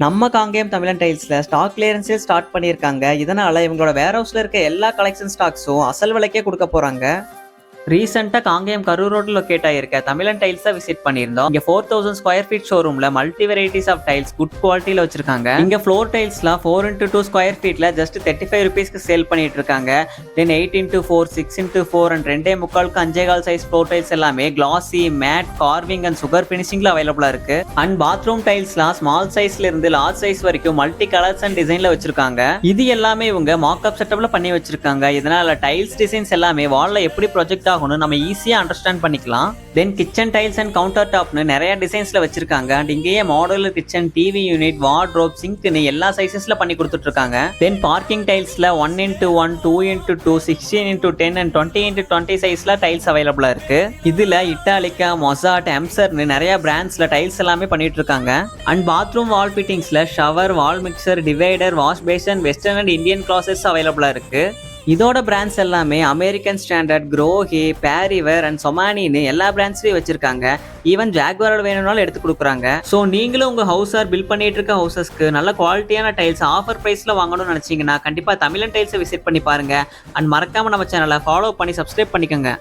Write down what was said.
நம்ம காங்கேயம் தமிழன் டைல்ஸில் stock கிளியரன்ஸே start பண்ணியிருக்காங்க. இதனால் இவங்களோட வேர் ஹவுஸில் இருக்க எல்லா கலெக்ஷன் ஸ்டாக்ஸும் அசல் விலைக்கே கொடுக்க போகிறாங்க ரீசெண்டாக காங்கேயம் கரூர் ரோட்ல லொக்கேட் ஆயிருக்க. தமிழன் டைல்ஸ் தான் விசிட் பண்ணியிருந்தோம். இங்க four thousand square feet ஷோரூம்ல multi varieties of tiles good குவாலிட்டியில வச்சிருக்காங்க. இங்க ஃப்ளோர் டைல்ஸ்லாம் ஃபோர் இன்டூ டூ ஸ்கொயர் ஃபீட்ல ஜஸ்ட் தேர்ட்டி ஃபைவ் ருபீஸ்க்கு சேல் பண்ணிட்டு இருக்காங்க. Then eight into four six into four and ரெண்டே முக்காலுக்கு அஞ்சே கால் சைஸ் ஃப்ளோர் டைல்ஸ் எல்லாமே classy matt carving and sugar ஃபினிஷிங்ல அவைலபிளா இருக்கு. அண்ட் பாத்ரூம் டைல்ஸ்லாம் ஸ்மால் சைஸ்ல இருந்து லார்ஜ் சைஸ் வரைக்கும் மல்டி கலர்ஸ் அண்ட் டிசைன்ல வச்சிருக்காங்க. இது எல்லாமே இவங்க மாக்அப் செட்டப்ல பண்ணி வச்சிருக்காங்க. இதனால டைல்ஸ் டிசைன்ஸ் எல்லாமே வால்ல எப்படி ப்ரொஜெக்ட் ஆகும்னு நம்ம ஈஸியா அண்டர்ஸ்டாண்ட் பண்ணிக்கலாம். Then kitchen tiles and counter டாப்னு நிறைய டிசைன்ஸ்ல வச்சிருக்காங்க. அண்ட் இங்கேயே modular kitchen TV unit wardrobe சிங்க்னு எல்லா சைசஸ்ல பண்ணி கொடுத்துட்டு இருக்காங்க then parking டைல்ஸ்ல one into one two into two sixteen into ten and twenty into twenty சைஸ்ல டைல்ஸ் அவைலபிளா இருக்கு. இதுல இட்டாலிக்கா மொசாட் எம்சர்னு நிறைய பிராண்ட்ஸ்ல டைல்ஸ் எல்லாமே பண்ணிட்டு இருக்காங்க and bathroom wall ஃபிட்டிங்ஸ்ல shower wall mixer divider wash basin western and Indian closets அவைலபிளாக இருக்கு. இதோட பிராண்ட்ஸ் எல்லாமே American Standard Grohe Parryware and சொமானின்னு எல்லா பிராண்ட்ஸ்லையும் வச்சிருக்காங்க. ஈவன் ஜாக்வாரோட வேணும்னாலும் எடுத்து கொடுக்குறாங்க. ஸோ நீங்களும் உங்கள் ஹவுஸார் பில் பண்ணிட்டு இருக்க ஹவுசஸ்க்கு நல்ல குவாலிட்டியான டைல்ஸ் ஆஃபர் ப்ரைஸில் வாங்கணும்னு நினச்சிங்கன்னா கண்டிப்பாக தமிழன் டைல்ஸை விசிட் பண்ணி பாருங்க. அண்ட் மறக்காம நம்ம சேனலை ஃபாலோ பண்ணி சப்ஸ்கிரைப் பண்ணிக்கோங்க.